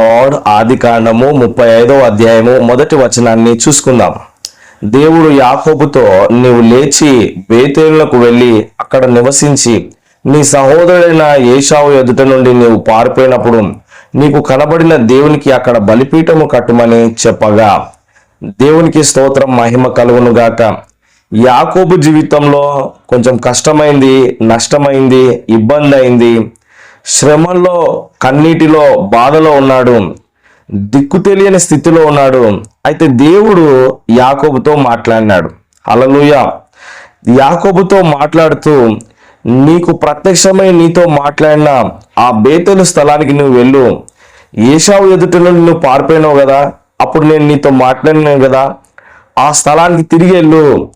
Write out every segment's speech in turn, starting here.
Are ఆది కాండము ముప్పై ఐదో అధ్యాయము మొదటి వచనాన్ని చూసుకుందాం. దేవుడు యాకోబుతో నీవు లేచి బేతేళ్ళకు వెళ్ళి అక్కడ నివసించి నీ సహోదరుడైన ఏషావు ఎదుట నుండి నీవు పారిపోయినప్పుడు నీకు కనబడిన దేవునికి అక్కడ బలిపీఠము కట్టుమని చెప్పగా. దేవునికి స్తోత్రం మహిమ కలుగును గాక. యాకోబు జీవితంలో కొంచెం కష్టమైంది నష్టమైంది ఇబ్బంది అయింది. శ్రమల్లో కన్నీటిలో బాధలో ఉన్నాడు. దిక్కు తెలియని స్థితిలో ఉన్నాడు. అయితే దేవుడు యాకోబుతో మాట్లాడినాడు. అలలుయ యాకోబుతో మాట్లాడుతూ నీకు ప్రత్యక్షమై నీతో మాట్లాడిన ఆ బేతలు స్థలానికి నువ్వు వెళ్ళు. ఏషావు ఎదుట నువ్వు పారిపోయినావు కదా. అప్పుడు నేను నీతో మాట్లాడినాను కదా. ఆ స్థలానికి తిరిగి వెళ్ళు.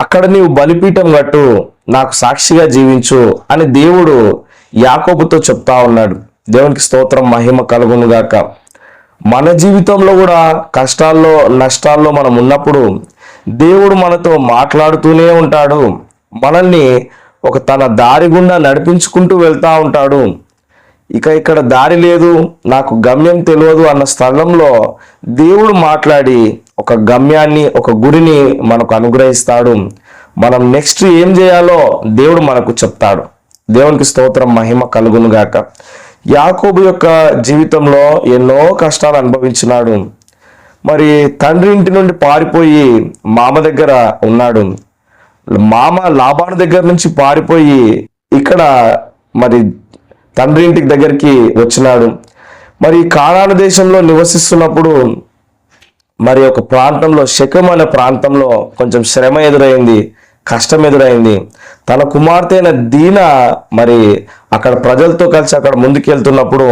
అక్కడ నీవు బలిపీఠం కట్టు. నాకు సాక్షిగా జీవించు అని దేవుడు యాకోబుతో చెప్తా ఉన్నాడు. దేవునికి స్తోత్రం మహిమ కలుగును గాక మన జీవితంలో కూడా కష్టాల్లో నష్టాల్లో మనం ఉన్నప్పుడు దేవుడు మనతో మాట్లాడుతూనే ఉంటాడు. మనల్ని ఒక తన దారి గుండా నడిపించుకుంటూ వెళ్తూ ఉంటాడు. ఇక ఇక్కడ దారి లేదు నాకు గమ్యం తెలియదు అన్న స్థలంలో దేవుడు మాట్లాడి ఒక గమ్యాన్ని ఒక గురిని మనకు అనుగ్రహిస్తాడు. మనం నెక్స్ట్ ఏం చేయాలో దేవుడు మనకు చెప్తాడు. దేవునికి స్తోత్రం మహిమ కలుగును గాక యాకోబు యొక్క జీవితంలో ఎన్నో కష్టాలు అనుభవించినాడు. మరి తండ్రి ఇంటి నుండి పారిపోయి మామ దగ్గర ఉన్నాడు. మామ లాభాన దగ్గర నుంచి పారిపోయి ఇక్కడ మరి తండ్రి ఇంటికి దగ్గరికి వచ్చినాడు. మరి కానాను దేశంలో నివసిస్తున్నప్పుడు మరి ఒక ప్రాంతంలో శకం అనే ప్రాంతంలో కొంచెం శ్రమ ఎదురైంది. కష్టం ఎదురైంది తన కుమార్తె అయిన దీన మరి అక్కడ ప్రజలతో కలిసి అక్కడ ముందుకెళ్తున్నప్పుడు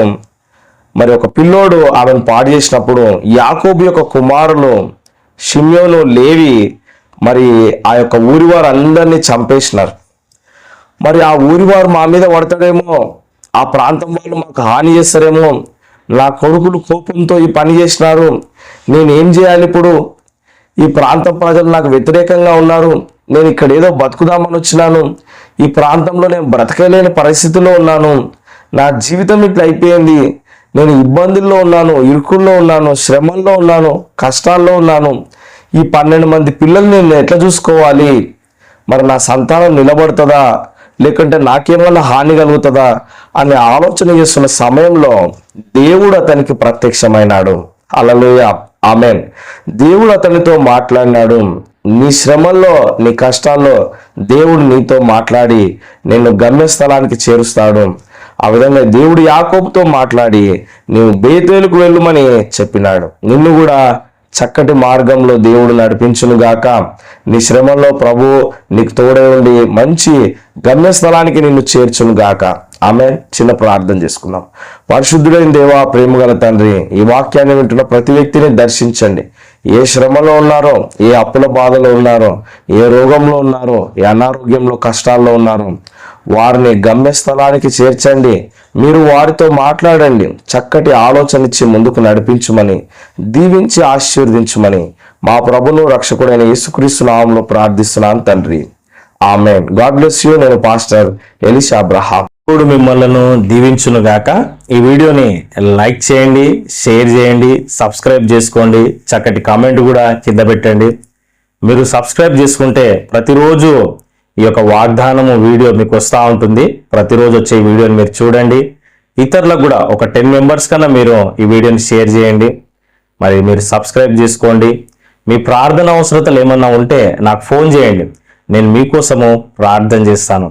మరి ఒక పిల్లోడు ఆమెను పాడు చేసినప్పుడు యాకోబు యొక్క కుమారులు షిమ్యోను లేవి మరి ఆ యొక్క ఊరి వారు అందరినీ చంపేసినారు. మరి ఆ ఊరి వారు మా మీద పడతాడేమో ఆ ప్రాంతం వాళ్ళు మాకు హాని చేస్తారేమో నా కొడుకులు కోపంతో ఈ పని చేసినారు నేనేం చేయాలి ఇప్పుడు? ఈ ప్రాంతం ప్రజలు నాకు వ్యతిరేకంగా ఉన్నారు నేను ఇక్కడ ఏదో బతుకుదామని వచ్చినాను. ఈ ప్రాంతంలో నేను బ్రతకలేని పరిస్థితిలో ఉన్నాను. నా జీవితం ఇట్లా అయిపోయింది. నేను ఇబ్బందుల్లో ఉన్నాను ఇరుకుల్లో ఉన్నాను శ్రమల్లో ఉన్నాను కష్టాల్లో ఉన్నాను. ఈ పన్నెండు మంది పిల్లలు నేను ఎట్లా చూసుకోవాలి? మరి నా సంతానం నిలబడుతుందా? లేకుంటే నాకేమన్నా హాని కలుగుతుందా? అనే ఆలోచన చేస్తున్న సమయంలో దేవుడు అతనికి ప్రత్యక్షమైనాడు. అలలోయ ఆమెన్. దేవుడు అతనితో మాట్లాడినాడు. నీ శ్రమల్లో నీ కష్టాల్లో దేవుడు నీతో మాట్లాడి నిన్ను గమ్యస్థలానికి చేరుస్తాడు. ఆ విధంగా దేవుడు యాకోబుతో మాట్లాడి నీవు బేతేలుకు వెళ్ళమని చెప్పినాడు. నిన్ను కూడా చక్కటి మార్గంలో దేవుడు నడిపించునుగాక నీ శ్రమంలో ప్రభు నీకు తోడే ఉండి మంచి గమ్యస్థలానికి నిన్ను చేర్చును గాక. ఆమె చిన్న ప్రార్థన చేసుకుందాం. పరిశుద్ధుడైన దేవా ప్రేమగల తండ్రి ఈ వాక్యాన్ని వింటున్న ప్రతి వ్యక్తిని దర్శించండి. ఏ శ్రమలో ఉన్నారో ఏ అప్పుల బాధలో ఉన్నారో ఏ రోగంలో ఉన్నారో ఏ అనారోగ్యంలో కష్టాల్లో ఉన్నారో వారిని గమ్యస్థలానికి చేర్చండి. మీరు వారితో మాట్లాడండి. చక్కటి ఆలోచన ఇచ్చి ముందుకు నడిపించమని దీవించి ఆశీర్వదించమని మా ప్రభును రక్షకుడైన యేసుక్రీస్తు నామంలో ప్రార్థిస్తున్నాను తండ్రి. ఆమె గాడ్ బ్లెస్ యూ. నేను పాస్టర్ ఎలిషా అబ్రహాం. దేవుడు మిమ్మల్ని దీవించునుగాక ఈ వీడియోని లైక్ చేయండి షేర్ చేయండి సబ్స్క్రైబ్ చేసుకోండి. చక్కటి కామెంట్ కూడా కింద పెట్టండి. మీరు సబ్స్క్రైబ్ చేసుకుంటే ప్రతిరోజు ఈ యొక్క వాగ్దానము వీడియో మీకు వస్తూ ఉంటుంది. ప్రతిరోజు వచ్చే ఈ వీడియోని మీరు చూడండి. ఇతరులకు కూడా ఒక టెన్ మెంబర్స్ కన్నా మీరు ఈ వీడియోని షేర్ చేయండి. మరి మీరు సబ్స్క్రైబ్ చేసుకోండి. మీ ప్రార్థన అవసరతలు ఏమన్నా ఉంటే నాకు ఫోన్ చేయండి. నేను మీకోసము ప్రార్థన చేస్తాను.